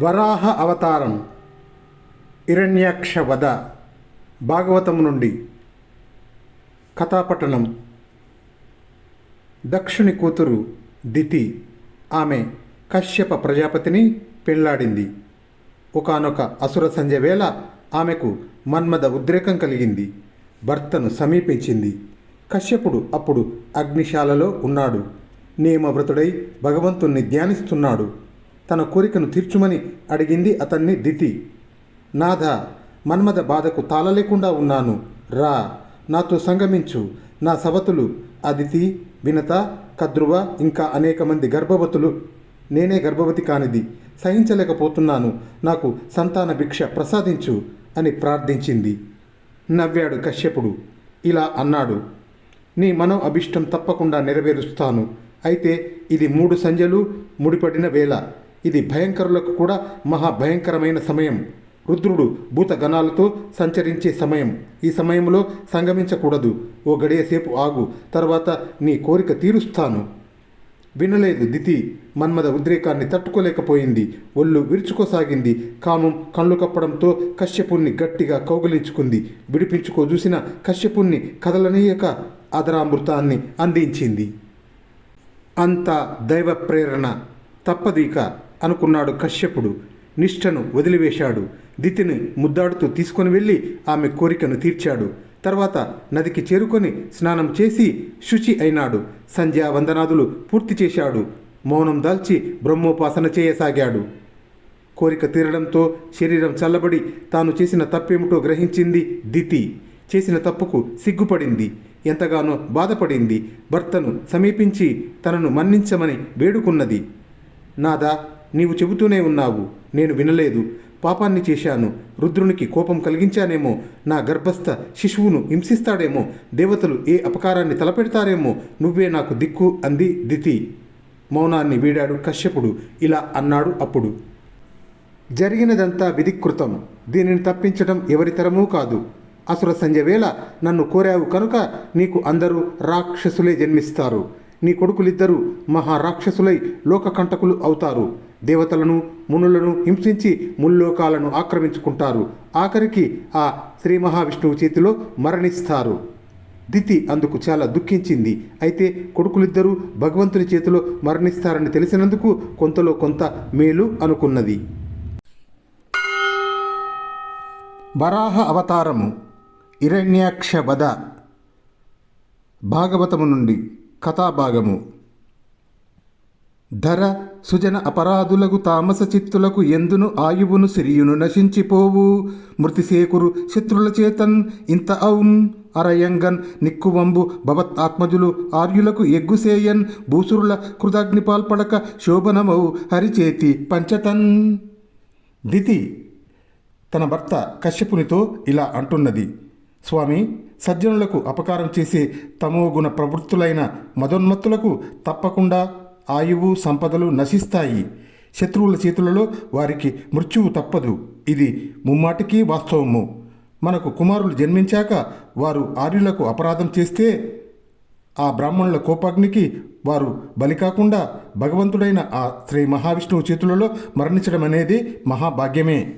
వరాహ అవతారం ఇరణ్యాక్ష వద భాగవతం నుండి. కథాపట్టణం దక్షుని కూతురు దితి ఆమె కశ్యప ప్రజాపతిని పెళ్ళాడింది. ఒకానొక అసుర సంధ్య వేళ ఆమెకు మన్మద ఉద్రేకం కలిగింది. భర్తను సమీపించింది. కశ్యపుడు అప్పుడు అగ్నిశాలలో ఉన్నాడు. నియమవ్రతుడై భగవంతుణ్ణి ధ్యానిస్తున్నాడు. తన కోరికను తీర్చుమని అడిగింది అతన్ని దితి. నాథ మన్మద బాధకు తాళలేకుండా ఉన్నాను. రా నాతో సంగమించు. నా సవతులు అదితి వినత కద్రువ ఇంకా అనేక మంది గర్భవతులు నేనే గర్భవతి కానిది. సహించలేకపోతున్నాను. నాకు సంతాన భిక్ష ప్రసాదించు అని ప్రార్థించింది. నవ్వాడు కశ్యపుడు. ఇలా అన్నాడు. నీ మనో అభిష్టం తప్పకుండా నెరవేరుస్తాను. అయితే ఇది మూడు సంజలు ముడిపడిన వేళ. ఇది భయంకరులకు కూడా మహాభయంకరమైన సమయం. రుద్రుడు భూతగణాలతో సంచరించే సమయం. ఈ సమయంలో సంగమించకూడదు. ఓ గడియసేపు ఆగు. తర్వాత నీ కోరిక తీరుస్తాను. వినలేదు దితి. మన్మద ఉద్రేకాన్ని తట్టుకోలేకపోయింది. ఒళ్ళు విరుచుకోసాగింది. కామం కళ్ళు కప్పడంతో కశ్యపుణ్ణి గట్టిగా కౌగిలించుకుంది. విడిపించుకో చూసిన కశ్యపుణ్ణి కదలనీయక అదరామృతాన్ని అందించింది. అంత దైవ ప్రేరణ తప్పదిక. అనుకున్నాడు కశ్యపుడు. నిష్ఠను వదిలివేశాడు. దితిని ముద్దాడుతూ తీసుకొని వెళ్ళి ఆమె కోరికను తీర్చాడు. తర్వాత నదికి చేరుకొని స్నానం చేసి శుచి అయినాడు. సంధ్యా వందనాదులు పూర్తి చేశాడు. మౌనం దాల్చి బ్రహ్మోపాసన చేయసాగాడు. కోరిక తీరడంతో శరీరం చల్లబడి తాను చేసిన తప్పేమిటో గ్రహించింది దితి. చేసిన తప్పుకు సిగ్గుపడింది. ఎంతగానో బాధపడింది. భర్తను సమీపించి తనను మన్నించమని వేడుకున్నది. నాదా నీవు చెబుతూనే ఉన్నావు నేను వినలేదు. పాపాన్ని చేశాను రుద్రునికి కోపం కలిగించానేమో నా గర్భస్థ శిశువును హింసిస్తాడేమో దేవతలు ఏ అపకారాన్ని తలపెడతారేమో నువ్వే నాకు దిక్కు అంది దితి. మౌనాన్ని వీడాడు కశ్యపుడు ఇలా అన్నాడు అప్పుడు. జరిగినదంతా విధికృతం దీనిని తప్పించడం ఎవరితరమూ కాదు. అసుర సంజవేళ వేళ నన్ను కోరావు కనుక నీకు అందరూ రాక్షసులే జన్మిస్తారు. నీ కొడుకులిద్దరూ మహారాక్షసులై లోకకంటకులు అవుతారు. దేవతలను మునులను హింసించి ముల్లోకాలను ఆక్రమించుకుంటారు. ఆఖరికి ఆ శ్రీ మహావిష్ణువు చేతిలో మరణిస్తారు. దితి అందుకు చాలా దుఃఖించింది. అయితే కొడుకులిద్దరూ భగవంతుని చేతిలో మరణిస్తారని తెలిసినందుకు కొంతలో కొంత మేలు అనుకున్నది. వరాహ అవతారము ఇరణ్యాక్ష వద భాగవతము నుండి కథాభాగము. ధర సుజన అపరాధులకు తామస చిత్తులకు ఎందును ఆయువును సిరియును నశించిపోవు? మృతిసేకురు శత్రుల చేతన్ ఇంత ఔన్ అరయంగన్ నిక్కువంబు భవత్ ఆత్మజులు ఆర్యులకు ఎగ్గుసేయన్ భూసురుల కృతగ్ని పాల్పడక శోభనమౌ హరిచేతి పంచతన్. దితి తన భర్త కశ్యపునితో ఇలా అంటున్నది. స్వామి సజ్జనులకు అపకారం చేసే తమోగుణ ప్రవృత్తులైన మదోన్మత్తులకు తప్పకుండా ఆయువు సంపదలు నశిస్తాయి. శత్రువుల చేతులలో వారికి మృత్యువు తప్పదు. ఇది ముమ్మాటికి వాస్తవము. మనకు కుమారులు జన్మించాక వారు ఆర్యులకు అపరాధం చేస్తే ఆ బ్రాహ్మణుల కోపాగ్నికి వారు బలి కాకుండా భగవంతుడైన ఆ శ్రీ మహావిష్ణువు చేతులలో మరణించడం అనేది మహాభాగ్యమే.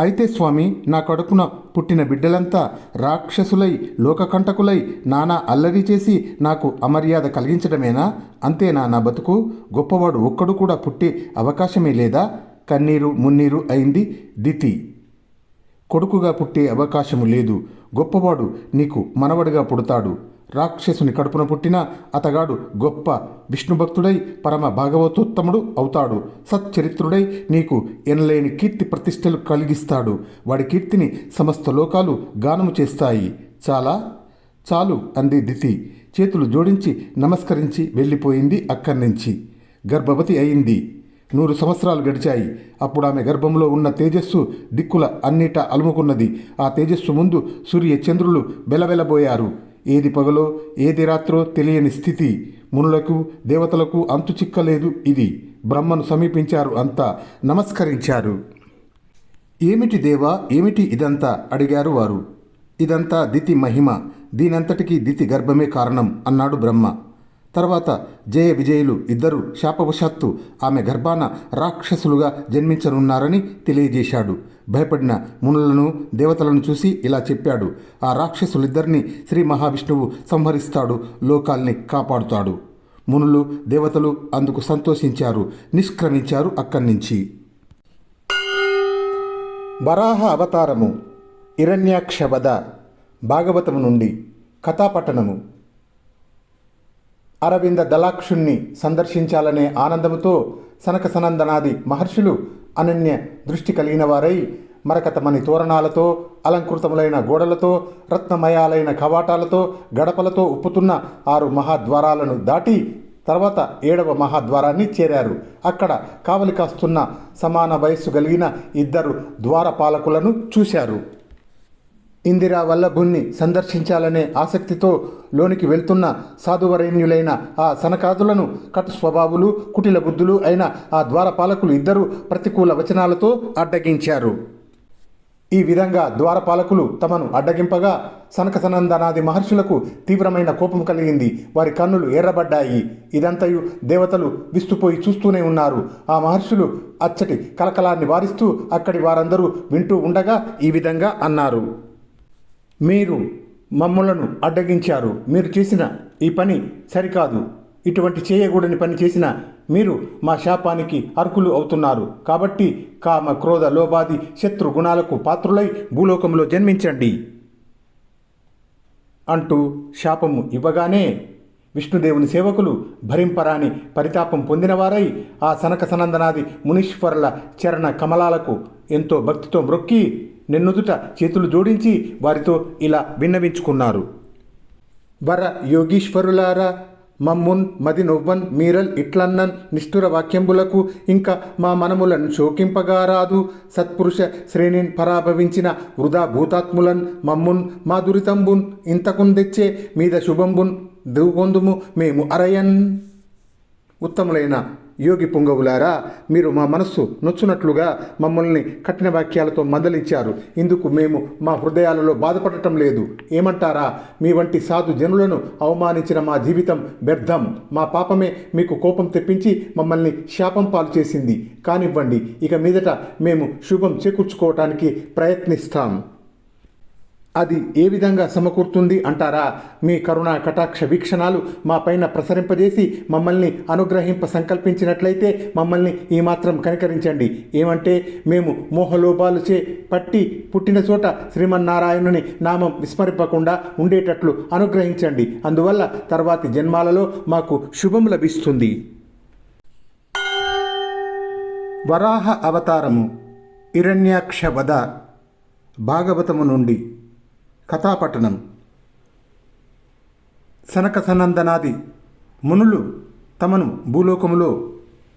అయితే స్వామి నా కడుపున పుట్టిన బిడ్డలంతా రాక్షసులై లోకకంటకులై నానా అల్లరి చేసి నాకు అమర్యాద కలిగించడమేనా? అంతేనా నా బతుకు. గొప్పవాడు ఒక్కడు కూడా పుట్టే అవకాశమే లేదా? కన్నీరు మున్నీరు అయింది దితి. కొడుకుగా పుట్టే అవకాశము లేదు. గొప్పవాడు నీకు మనవడిగా పుడతాడు. రాక్షసుని కడుపున పుట్టిన అతగాడు గొప్ప విష్ణుభక్తుడై పరమ భాగవతోత్తముడు అవుతాడు. సచ్చరిత్రుడై నీకు ఎనలేని కీర్తి ప్రతిష్టలు కలిగిస్తాడు. వాడి కీర్తిని సమస్త లోకాలు గానము చేస్తాయి. చాలా? చాలు అంది దితి. చేతులు జోడించి నమస్కరించి వెళ్ళిపోయింది అక్కడి నుంచి. గర్భవతి అయింది. నూరు సంవత్సరాలు గడిచాయి. అప్పుడు ఆమె గర్భంలో ఉన్న తేజస్సు దిక్కుల అన్నిటా అలుముకున్నది. ఆ తేజస్సు ముందు సూర్య చంద్రులు బెలబెలబోయారు. ఏది పగలో ఏది రాత్రో తెలియని స్థితి. మునులకు దేవతలకు అంతు చిక్కలేదు ఇది. బ్రహ్మను సమీపించారు అంతా నమస్కరించారు. ఏమిటి దేవా ఏమిటి ఇదంతా? అడిగారు వారు. ఇదంతా దితి మహిమ. దీనంతటికీ దితి గర్భమే కారణం అన్నాడు బ్రహ్మ. తర్వాత జయ విజయులు ఇద్దరు శాపవశాత్తు ఆమె గర్భాన రాక్షసులుగా జన్మించనున్నారని తెలియజేశాడు. భయపడిన మునులను దేవతలను చూసి ఇలా చెప్పాడు. ఆ రాక్షసులిద్దరినీ శ్రీ మహావిష్ణువు సంహరిస్తాడు లోకాల్ని కాపాడుతాడు. మునులు దేవతలు అందుకు సంతోషించారు నిష్క్రమించారు అక్కడి నుంచి. వరాహ అవతారము హిరణ్యాక్షవద భాగవతము నుండి కథాపట్టణము అరవింద దళాక్షుణ్ణి సందర్శించాలనే ఆనందముతో సనక సనందనాది మహర్షులు అనన్య దృష్టి కలిగిన వారై మరకతమని తోరణాలతో అలంకృతములైన గోడలతో రత్నమయాలైన కవాటాలతో గడపలతో ఉప్పుతున్న ఆరు మహాద్వారాలను దాటి తర్వాత ఏడవ మహాద్వారాన్ని చేరారు. అక్కడ కావలి కాస్తున్న సమాన వయస్సు కలిగిన ఇద్దరు ద్వారపాలకులను చూశారు. ఇందిరా వల్లభుణ్ణి సందర్శించాలనే ఆసక్తితో లోనికి వెళ్తున్న సాధువరేణ్యులైన ఆ సనకాదులను కటు స్వభావులు కుటిల బుద్ధులు అయిన ఆ ద్వారపాలకులు ఇద్దరు ప్రతికూల వచనాలతో అడ్డగించారు. ఈ విధంగా ద్వారపాలకులు తమను అడ్డగింపగా సనక సనందనాది మహర్షులకు తీవ్రమైన కోపం కలిగింది. వారి కన్నులు ఎర్రబడ్డాయి. ఇదంతయు దేవతలు విస్తుపోయి చూస్తూనే ఉన్నారు. ఆ మహర్షులు అచ్చటి కలకలాన్ని వారిస్తూ అక్కడి వారందరూ వింటూ ఉండగా ఈ విధంగా అన్నారు. మీరు మమ్మలను అడ్డగించారు. మీరు చేసిన ఈ పని సరికాదు. ఇటువంటి చేయకూడని పని చేసిన మీరు మా శాపానికి అర్హులు అవుతున్నారు. కాబట్టి కామ క్రోధ లోబాది శత్రు గుణాలకు పాత్రులై భూలోకంలో జన్మించండి. అంటూ శాపము ఇవ్వగానే విష్ణుదేవుని సేవకులు భరింపరాని పరితాపం పొందినవారై ఆ సనక సనందనాది మునీశ్వరుల చరణ కమలాలకు ఎంతో భక్తితో మ్రొక్కి నిన్నుదుట చేతులు జోడించి వారితో ఇలా విన్నవించుకున్నారు. వర యోగీశ్వరులారా మమ్మున్ మది నొవ్వన్ మీరల్ ఇట్లన్నన్ నిష్ఠుర వాక్యంబులకు ఇంకా మా మనములను శోకింపగారాదు. సత్పురుష శ్రేణిన్ పరాభవించిన వృధా భూతాత్ములన్ మమ్మున్ మా దురితంబున్ ఇంతకున్ తెచ్చే మీద శుభంబున్ దుగొందుము మేము అరయన్. ఉత్తములైన యోగి పొంగవులారా మీరు మా మనస్సు నొచ్చునట్లుగా మమ్మల్ని కఠిన వాక్యాలతో మందలించారు. ఇందుకు మేము మా హృదయాలలో బాధపడటం లేదు. ఏమంటారా? మీ వంటి సాధు జనులను అవమానించిన మా జీవితం వ్యర్థం. మా పాపమే మీకు కోపం తెప్పించి మమ్మల్ని శాపం పాలు చేసింది. కానివ్వండి ఇక మీదట మేము శుభం చేకూర్చుకోవటానికి ప్రయత్నిస్తాం. అది ఏ విధంగా సమకూరుతుంది అంటారా? మీ కరుణా కటాక్ష వీక్షణాలు మా పైన ప్రసరింపజేసి మమ్మల్ని అనుగ్రహింప సంకల్పించినట్లయితే మమ్మల్ని ఈ మాత్రం కనికరించండి. ఏమంటే మేము మోహలోపాలుచే పట్టి పుట్టిన చోట శ్రీమన్నారాయణుని నామం విస్మరింపకుండా ఉండేటట్లు అనుగ్రహించండి. అందువల్ల తర్వాతి జన్మాలలో మాకు శుభం లభిస్తుంది. వరాహ అవతారము ఇరణ్యాక్ష వద భాగవతము నుండి కథాపట్టణం సనక సనందనాది మునులు తమను భూలోకములో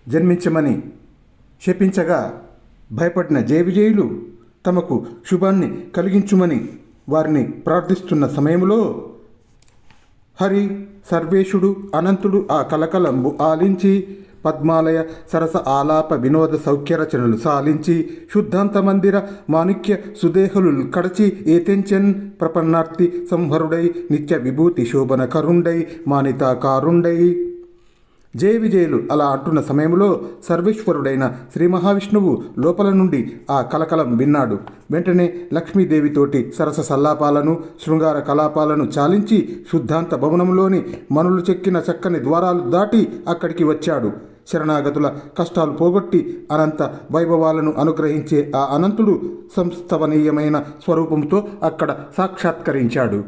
జన్మించమని శపించగా భయపడిన జయ విజయులు తమకు శుభాన్ని కలిగించుమని వారిని ప్రార్థిస్తున్న సమయంలో హరి సర్వేశుడు అనంతుడు ఆ కలకలంబు ఆలించి పద్మాలయ సరస ఆలాప వినోద సౌఖ్య రచనలు సాలించి శుద్ధాంత మందిర మాణిక్య సుదేహులు కడచి ఏతెంచన్ ప్రపన్నార్తి సంహరుడై నిత్య విభూతి శోభన కరుండై మానితాకారుండై. జయ విజయులు అలా అంటున్న సమయంలో సర్వేశ్వరుడైన శ్రీ మహావిష్ణువు లోపల నుండి ఆ కలకలం విన్నాడు. వెంటనే లక్ష్మీదేవితోటి సరస సల్లాపాలను శృంగార కలాపాలను చాలించి శుద్ధాంత భవనంలోని మనులు చెక్కిన చక్కని ద్వారాలు దాటి అక్కడికి వచ్చాడు. శరణాగతుల కష్టాలు పోగొట్టి అనంత వైభవాలను అనుగ్రహించే ఆ అనంతుడు సంస్థవనీయమైన స్వరూపంతో అక్కడ సాక్షాత్కరించాడు.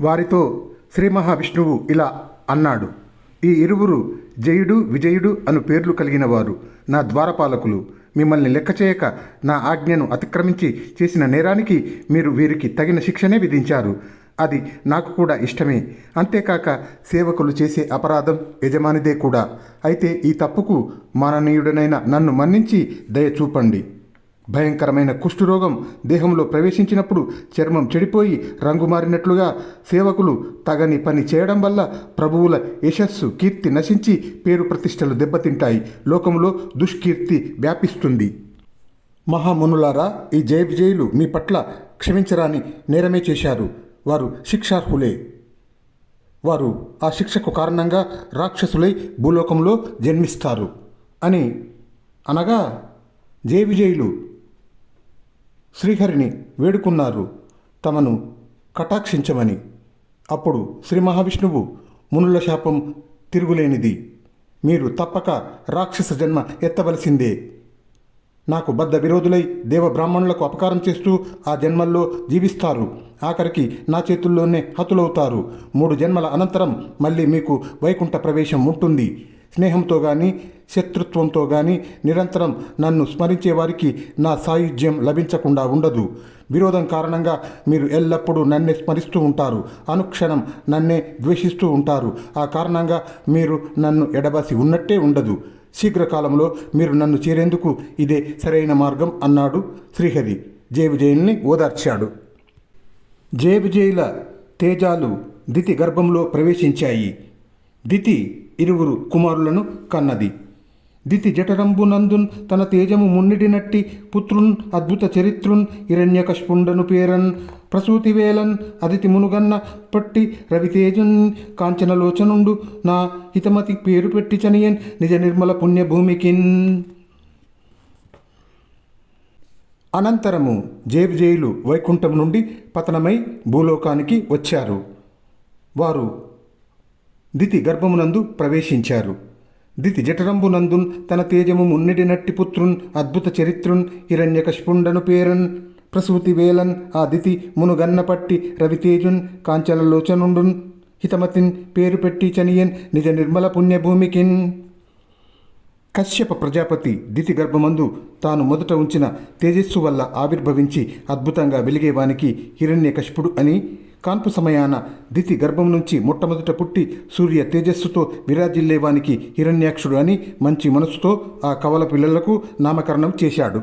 వారితో శ్రీ మహావిష్ణువు ఇలా అన్నాడు. ఈ ఇరువురు జయుడు విజయుడు అను పేర్లు కలిగిన వారు నా ద్వారపాలకులు. మిమ్మల్ని లెక్క చేయక నా ఆజ్ఞను అతిక్రమించి చేసిన నేరానికి మీరు వీరికి తగిన శిక్షనే విధించారు. అది నాకు కూడా ఇష్టమే. అంతేకాక సేవకులు చేసే అపరాధం యజమానిదే కూడా. అయితే ఈ తప్పుకు మాననీయుడనైన నన్ను మన్నించి దయ చూపండి. భయంకరమైన కుష్ఠరోగం దేహంలో ప్రవేశించినప్పుడు చర్మం చెడిపోయి రంగు మారినట్లుగా సేవకులు తగని పని చేయడం వల్ల ప్రభువుల యశస్సు కీర్తి నశించి పేరు ప్రతిష్టలు దెబ్బతింటాయి. లోకంలో దుష్కీర్తి వ్యాపిస్తుంది. మహామునులారా ఈ జయ విజయులు మీ పట్ల క్షమించరాని నేరమే చేశారు. వారు శిక్షార్హులే. వారు ఆ శిక్షకు కారణంగా రాక్షసులై భూలోకంలో జన్మిస్తారు. అని అనగా జయ విజయులు శ్రీహరిని వేడుకున్నారు. తమను కటాక్షించమని. అప్పుడు శ్రీ మహావిష్ణువు మునుల శాపం తిరుగులేనిది. మీరు తప్పక రాక్షస జన్మ ఎత్తవలసిందే. నాకు బద్ధ విరోధులై దేవ బ్రాహ్మణులకు అపకారం చేస్తూ ఆ జన్మల్లో జీవిస్తారు. ఆఖరికి నా చేతుల్లోనే హతులవుతారు. మూడు జన్మల అనంతరం మళ్ళీ మీకు వైకుంఠ ప్రవేశం ఉంటుంది. స్నేహంతో కానీ శత్రుత్వంతో కానీ నిరంతరం నన్ను స్మరించే వారికి నా సాయుధ్యం లభించకుండా ఉండదు. విరోధం కారణంగా మీరు ఎల్లప్పుడూ నన్నే స్మరిస్తూ ఉంటారు. అనుక్షణం నన్నే ద్వేషిస్తూ ఉంటారు. ఆ కారణంగా మీరు నన్ను ఎడబాసి ఉన్నట్టే ఉండదు. శీఘ్రకాలంలో మీరు నన్ను చేరేందుకు ఇదే సరైన మార్గం అన్నాడు శ్రీహరి. జయ విజయుల్ని ఓదార్చాడు. జయ విజయుల తేజాలు దితి గర్భంలో ప్రవేశించాయి. దితి ఇరువురు కుమారులను కన్నది. దితి జఠరంబునందున్ తన తేజము మున్నిడినట్టి పుత్రున్ అద్భుత చరిత్రున్ హిరణ్యకష్పుండను పేరన్ ప్రసూతివేలన్ అదితి మునుగన్న పట్టి రవితేజున్ కాంచనలోచనుండు నా హితమతి పేరు పెట్టి చనియన్ నిజ నిర్మల పుణ్యభూమికిన్. అనంతరము జేబుజేయులు వైకుంఠం నుండి పతనమై భూలోకానికి వచ్చారు. వారు దితి గర్భమునందు ప్రవేశించారు. దితిజఠరంబునందున్ తన తేజము మున్నిడినట్టి పుత్రున్ అద్భుత చరిత్రున్ హిరణ్యకష్పుండను పేరన్. ప్రసూతి వేలన్ ఆ దితి మునుగన్నపట్టి రవితేజున్ కాంచలలోచనుండున్ హితమతిన్ పేరు పెట్టి చనియన్ నిజ నిర్మల పుణ్యభూమికిన్. కశ్యప ప్రజాపతి దితి గర్భమందు తాను మొదట ఉంచిన తేజస్సు వల్ల ఆవిర్భవించి అద్భుతంగా వెలిగేవానికి హిరణ్యకశిపుడు అని కాన్పు సమయాన దితి గర్భం నుంచి మొట్టమొదట పుట్టి సూర్య తేజస్సుతో విరాజిల్లేవానికి హిరణ్యాక్షుడు అని మంచి మనసుతో ఆ కవల పిల్లలకు నామకరణం చేశాడు.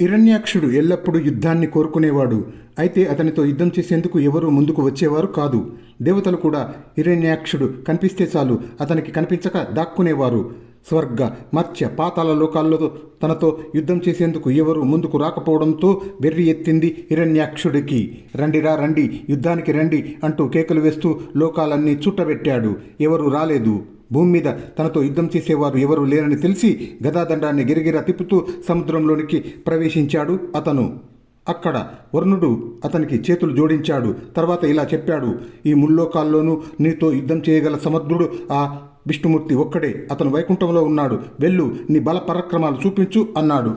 హిరణ్యాక్షుడు ఎల్లప్పుడూ యుద్ధాన్ని కోరుకునేవాడు. అయితే అతనితో యుద్ధం చేసేందుకు ఎవరూ ముందుకు వచ్చేవారు కాదు. దేవతలు కూడా హిరణ్యాక్షుడు కనిపిస్తే చాలు అతనికి కనిపించక దాక్కునేవారు. స్వర్గ మత్స్య పాతాల లోకాల్లో తనతో యుద్ధం చేసేందుకు ఎవరు ముందుకు రాకపోవడంతో వెర్రి ఎత్తింది హిరణ్యాక్షుడికి. రండిరా రండి యుద్ధానికి రండి అంటూ కేకలు వేస్తూ లోకాలన్నీ చుట్టబెట్టాడు. ఎవరు రాలేదు. భూమి మీద తనతో యుద్ధం చేసేవారు ఎవరు లేరని తెలిసి గదాదండాన్ని గిరిగిరా తిప్పుతూ సముద్రంలోనికి ప్రవేశించాడు అతను. అక్కడ వరుణుడు అతనికి చేతులు జోడించాడు. తర్వాత ఇలా చెప్పాడు ఈ ముల్లోకాల్లోనూ నీతో యుద్ధం చేయగల సమర్థుడు ఆ విష్ణుమూర్తి ఒక్కడే అతను వైకుంఠంలో ఉన్నాడు. వెళ్ళు నీ బల పరాక్రమాలు చూపించు అన్నాడు.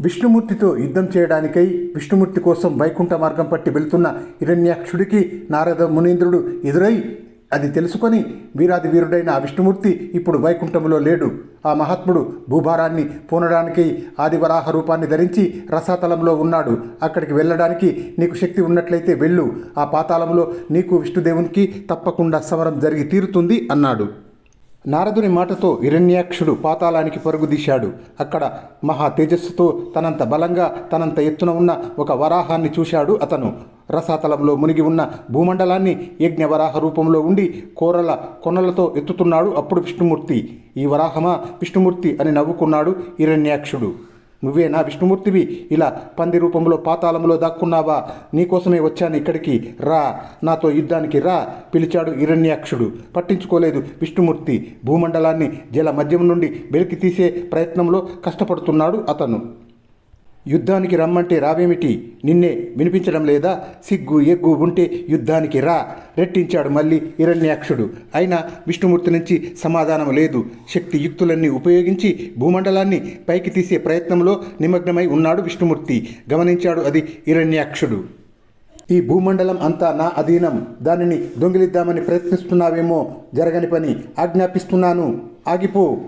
విష్ణుమూర్తితో యుద్ధం చేయడానికై విష్ణుమూర్తి కోసం వైకుంఠ మార్గం పట్టి వెళుతున్న హిరణ్యాక్షుడికి నారద మునీంద్రుడు ఎదురై అది తెలుసుకొని వీరాది వీరుడైన ఆ విష్ణుమూర్తి ఇప్పుడు వైకుంఠంలో లేడు. ఆ మహాత్ముడు భూభారాన్ని పూనడానికి ఆదివరాహ రూపాన్ని ధరించి రసాతలంలో ఉన్నాడు. అక్కడికి వెళ్ళడానికి నీకు శక్తి ఉన్నట్లయితే వెళ్ళు. ఆ పాతాళంలో నీకు విష్ణుదేవునికి తప్పకుండా సమరం జరిగి తీరుతుంది అన్నాడు. నారదుని మాటతో హిరణ్యాక్షుడు పాతాళానికి పరుగుదీశాడు అక్కడ మహా తేజస్సుతో తనంత బలంగా తనంత ఎత్తున ఉన్న ఒక వరాహాన్ని చూశాడు అతను. రసాతలంలో మునిగి ఉన్న భూమండలాన్ని యజ్ఞవరాహ రూపంలో ఉండి కోరల కొనలతో ఎత్తుతున్నాడు అప్పుడు విష్ణుమూర్తి. ఈ వరాహమా విష్ణుమూర్తి అని నవ్వుకున్నాడు హిరణ్యాక్షుడు. నువ్వే నా విష్ణుమూర్తివి? ఇలా పంది రూపంలో పాతాళంలో దాక్కున్నావా? నీకోసమే వచ్చాను ఇక్కడికి. రా. నాతో యుద్ధానికి రా. పిలిచాడు హిరణ్యాక్షుడు. పట్టించుకోలేదు విష్ణుమూర్తి. భూమండలాన్ని జల మధ్యం నుండి వెలికి తీసే ప్రయత్నంలో కష్టపడుతున్నాడు అతను. యుద్ధానికి రమ్మంటే రావేమిటి? నిన్నే వినిపించడం లేదా? సిగ్గు ఎగ్గు ఉంటే యుద్ధానికి రా. రెట్టించాడు మళ్ళీ హిరణ్యాక్షుడు. అయినా విష్ణుమూర్తి నుంచి సమాధానం లేదు. శక్తి యుక్తులన్నీ ఉపయోగించి భూమండలాన్ని పైకి తీసే ప్రయత్నంలో నిమగ్నమై ఉన్నాడు విష్ణుమూర్తి. గమనించాడు అది హిరణ్యాక్షుడు. ఈ భూమండలం అంతా నా అధీనం. దానిని దొంగిలిద్దామని ప్రయత్నిస్తున్నావేమో? జరగని పని. ఆజ్ఞాపిస్తున్నాను. ఆగిపో.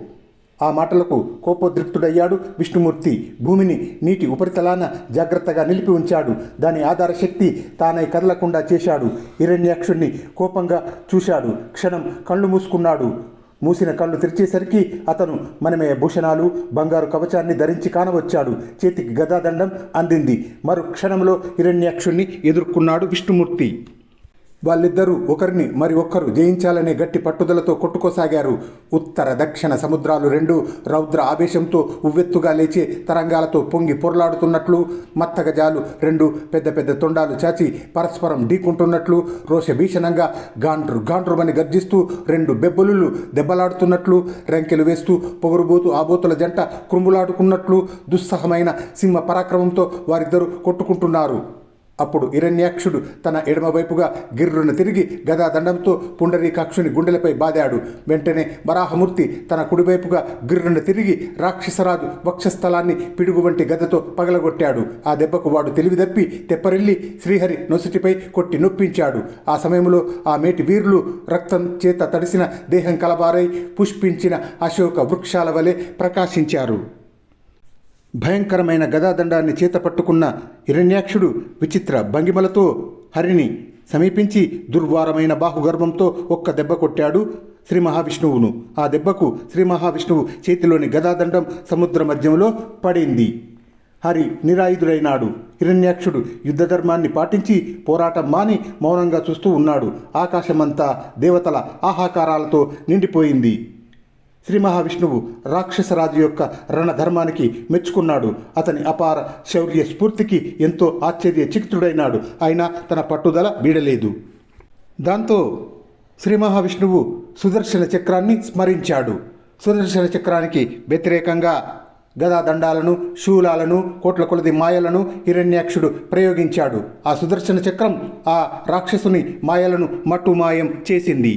ఆ మాటలకు కోపోద్రిక్తుడయ్యాడు విష్ణుమూర్తి. భూమిని నీటి ఉపరితలాన జాగ్రత్తగా నిలిపి ఉంచాడు. దాని ఆధార శక్తి తానై కదలకుండా చేశాడు. హిరణ్యాక్షుణ్ణి కోపంగా చూశాడు. క్షణం కళ్ళు మూసుకున్నాడు. మూసిన కళ్ళు తెరిచేసరికి అతను మనమే భూషణాలు బంగారు కవచాన్ని ధరించి కానవచ్చాడు. చేతికి గదాదండం అందింది. మరు క్షణంలో హిరణ్యాక్షుణ్ణి ఎదుర్కొన్నాడు విష్ణుమూర్తి. వాళ్ళిద్దరూ ఒకరిని మరి ఒక్కరు జయించాలనే గట్టి పట్టుదలతో కొట్టుకోసాగారు. ఉత్తర దక్షిణ సముద్రాలు రెండు రౌద్ర ఆవేశంతో ఉవ్వెత్తుగా లేచే తరంగాలతో పొంగి పొరలాడుతున్నట్లు మత్తగజాలు రెండు పెద్ద పెద్ద తొండాలు చాచి పరస్పరం ఢీకుంటున్నట్లు రోషభీషణంగా గాండ్రు గాండ్రుమని గర్జిస్తూ రెండు బెబ్బలులు దెబ్బలాడుతున్నట్లు రెంకెలు వేస్తూ పొగరుబోతు ఆబోతుల జంట కృంబులాడుకున్నట్లు దుస్సహమైన సింహ పరాక్రమంతో వారిద్దరూ కొట్టుకుంటున్నారు. అప్పుడు హిరణ్యాక్షుడు తన ఎడమవైపుగా గిర్రును తిరిగి గదాదండంతో పుండరీకాక్షుని గుండెలపై బాదాడు. వెంటనే వరాహమూర్తి తన కుడివైపుగా గిర్రును తిరిగి రాక్షసరాజు వక్షస్థలాన్ని పిడుగు వంటి గదతో పగలగొట్టాడు. ఆ దెబ్బకు వాడు తెలివిదప్పి తెప్పరిల్లి శ్రీహరి నొసటిపై కొట్టి నొప్పించాడు. ఆ సమయంలో ఆ మేటి వీరులు రక్తం చేత తడిసిన దేహం కలబారై పుష్పించిన అశోక వృక్షాల వలె ప్రకాశించారు. భయంకరమైన గదాదండాన్ని చేతపట్టుకున్న హిరణ్యాక్షుడు విచిత్ర భంగిమలతో హరిని సమీపించి దుర్వారమైన బాహుగర్భంతో ఒక్క దెబ్బ కొట్టాడు శ్రీ మహావిష్ణువును ఆ దెబ్బకు శ్రీ మహావిష్ణువు చేతిలోని గదాదండం సముద్ర మధ్యంలో పడింది. హరి నిరాయుధుడైనాడు. హిరణ్యాక్షుడు యుద్ధధర్మాన్ని పాటించి పోరాటం మాని మౌనంగా చూస్తూ ఉన్నాడు. ఆకాశమంతా దేవతల ఆహాకారాలతో నిండిపోయింది. శ్రీ మహావిష్ణువు రాక్షసరాజు యొక్క రణధర్మానికి మెచ్చుకున్నాడు. అతని అపార శౌర్య స్ఫూర్తికి ఎంతో ఆశ్చర్య చిక్తుడైనాడు అయినా తన పట్టుదల వీడలేదు. దాంతో శ్రీ మహావిష్ణువు సుదర్శన చక్రాన్ని స్మరించాడు. సుదర్శన చక్రానికి వ్యతిరేకంగా గదాదండాలను శూలాలను కోట్ల కొలది మాయలను హిరణ్యాక్షుడు ప్రయోగించాడు. ఆ సుదర్శన చక్రం ఆ రాక్షసుని మాయలను మట్టుమాయం చేసింది.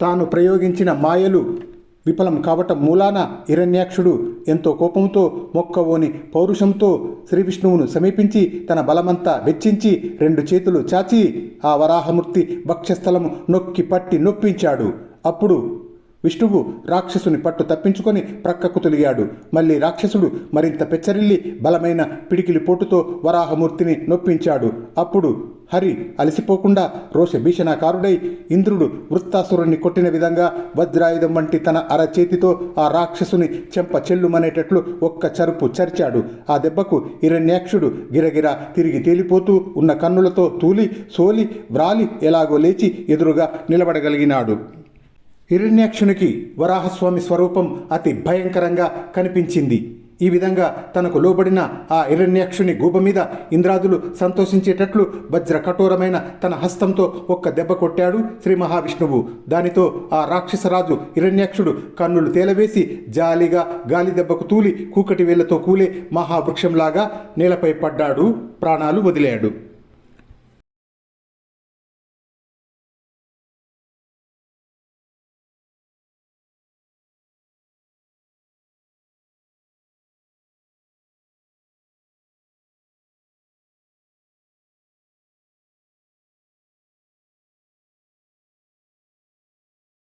తాను ప్రయోగించిన మాయలు విఫలం కావటం మూలాన హిరణ్యాక్షుడు ఎంతో కోపంతో మొక్కవోని పౌరుషంతో శ్రీ విష్ణువును సమీపించి తన బలమంతా వెచ్చించి రెండు చేతులు చాచి ఆ వరాహమూర్తి భక్ష్యస్థలము నొక్కి పట్టి నొప్పించాడు. అప్పుడు విష్ణువు రాక్షసుని పట్టు తప్పించుకొని ప్రక్కకు తొలిగాడు. మళ్ళీ రాక్షసుడు మరింత పెచ్చరిల్లి బలమైన పిడికిలి పోటుతో వరాహమూర్తిని నొప్పించాడు. అప్పుడు హరి అలసిపోకుండా రోష భీషణాకారుడై ఇంద్రుడు వృత్తాసురుణ్ణి కొట్టిన విధంగా వజ్రాయుధం వంటి తన అరచేతితో ఆ రాక్షసుని చెంప చెల్లుమనేటట్లు ఒక్క చరుపు చరిచాడు. ఆ దెబ్బకు హిరణ్యాక్షుడు గిరగిరా తిరిగి తేలిపోతూ ఉన్న కన్నులతో తూలి సోలి వ్రాలి ఎలాగో లేచి ఎదురుగా నిలబడగలిగినాడు. హిరణ్యాక్షునికి వరాహస్వామి స్వరూపం అతి భయంకరంగా కనిపించింది. ఈ విధంగా తనకు లోబడిన ఆ హిరణ్యాక్షుని గూప మీద ఇంద్రాదులు సంతోషించేటట్లు వజ్ర కఠోరమైన తన హస్తంతో ఒక్క దెబ్బ కొట్టాడు శ్రీ మహావిష్ణువు. దానితో ఆ రాక్షసరాజు హిరణ్యాక్షుడు కన్నులు తేలవేసి జాలిగా గాలి దెబ్బకు తూలి కూకటి వేళ్ళతో కూలే మహావృక్షంలాగా నేలపై పడ్డాడు. ప్రాణాలు వదిలాడు.